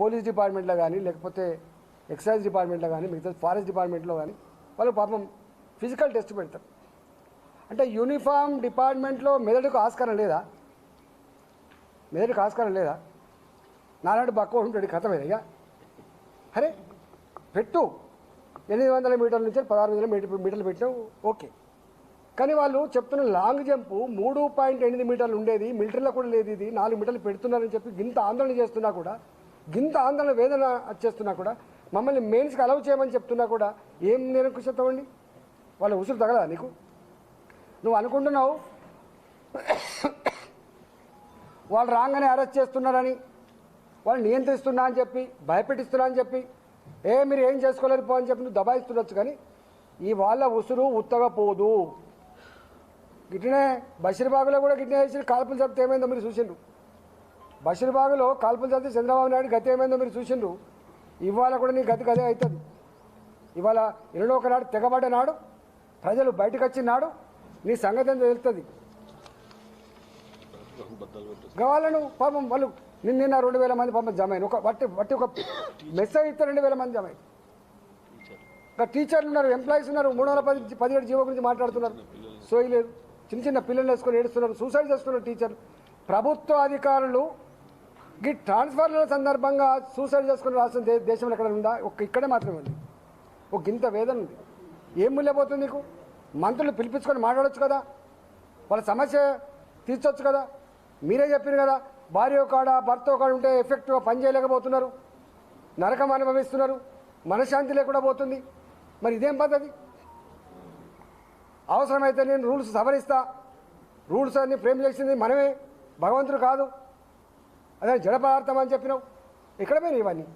Police డిపార్ట్మెంట్లో కానీ లేకపోతే ఎక్సైజ్ డిపార్ట్మెంట్లో కానీ మిగతా ఫారెస్ట్ డిపార్ట్మెంట్లో కానీ వాళ్ళు పాపం ఫిజికల్ టెస్ట్ పెడతారు. అంటే యూనిఫామ్ డిపార్ట్మెంట్లో మెదడుకు ఆస్కారం లేదా? మెదడుకు ఆస్కారం లేదా? నాలాంటి బక్కువ ఉంటాడు కథ ఇక. అరే పెట్టు. ఎనిమిది వందల మీటర్ల నుంచి పదహారు వందల మీటర్ మీటర్లు పెట్టావు ఓకే. కానీ వాళ్ళు చెప్తున్న లాంగ్ జంప్ మూడు పాయింట్ ఎనిమిది మీటర్లు ఉండేది మిలిటరీలో కూడా లేదు ఇది నాలుగు మీటర్లు పెడుతున్నారని చెప్పి ఇంత ఆందోళన చేస్తున్నా కూడా గింత ఆందోళన వేదన చేస్తున్నా కూడా మమ్మల్ని మెయిన్స్కి అలౌ చేయమని చెప్తున్నా కూడా ఏం నిరంకుశత్వం వాళ్ళ ఉసురు తగలదా నీకు? నువ్వు అనుకుంటున్నావు వాళ్ళు రాగానే అరెస్ట్ చేస్తున్నారని వాళ్ళు నియంత్రిస్తున్నా అని చెప్పి భయపెట్టిస్తున్నా అని చెప్పి ఏ మీరు ఏం చేసుకోలేరు పో అని చెప్పి నువ్వు దబాయిస్తుండొచ్చు కానీ ఈ వాళ్ళ ఉసురు ఉత్తగపోదు. పోదు గిట్లనే బషీర్బాగులో కూడా గిట్లనే వేసి కాల్పులు చెప్తే ఏమైందో మీరు చూసిండ్రు. బషీర్బాగులో కాల్పులు చదివి చంద్రబాబు నాయుడు గతి ఏమైందో మీరు చూసిండ్రు. ఇవాళ కూడా నీ గతి గదే అవుతుంది. ఇవాళ ఎన్నడో ఒకనాడు తెగబడ్డనాడు ప్రజలు బయటకు వచ్చినాడు నీ సంగతి ఏందో తెలుస్తుంది. గవాలను పాపం వాళ్ళు నిన్న నిన్న రెండు వేల మంది పాపం జమ ఒక వట్టి వట్టి ఒక మెసేజ్ ఇస్తే రెండు వేల మంది జమ ఇంకా టీచర్లు ఉన్నారు ఎంప్లాయీస్ ఉన్నారు మూడు వందల పది పదిహేడు జీవో గురించి మాట్లాడుతున్నారు. సోయలేదు చిన్న చిన్న పిల్లలు వేసుకొని ఏడుస్తున్నారు సూసైడ్ చేస్తున్నారు టీచర్లు. ప్రభుత్వ అధికారులు ఈ ట్రాన్స్ఫర్ల సందర్భంగా సూసైడ్ చేసుకుని రాష్ట్రం దేశంలో ఎక్కడ ఉందా? ఒక ఇక్కడే మాత్రమే ఉంది. ఒక గింత వేదన ఉంది. ఏం మూల్యపోతుంది నీకు? మంత్రులు పిలిపించుకొని మాట్లాడచ్చు కదా? వాళ్ళ సమస్య తీర్చొచ్చు కదా? మీరే చెప్పారు కదా భార్య కాడ భర్త కాడ ఉంటే ఎఫెక్టివ్గా పని చేయలేకపోతున్నారు. నరకం అనుభవిస్తున్నారు. మనశ్శాంతి లేకుండా పోతుంది. మరి ఇదేం పద్ధతి? అవసరమైతే నేను రూల్స్ సవరిస్తా. రూల్స్ అన్ని ఫ్రేమ్ చేసింది మనమే. భగవంతుడు కాదు. అదే జడ పదార్థం అని చెప్పినావు. ఇక్కడ పోయినాయి ఇవన్నీ.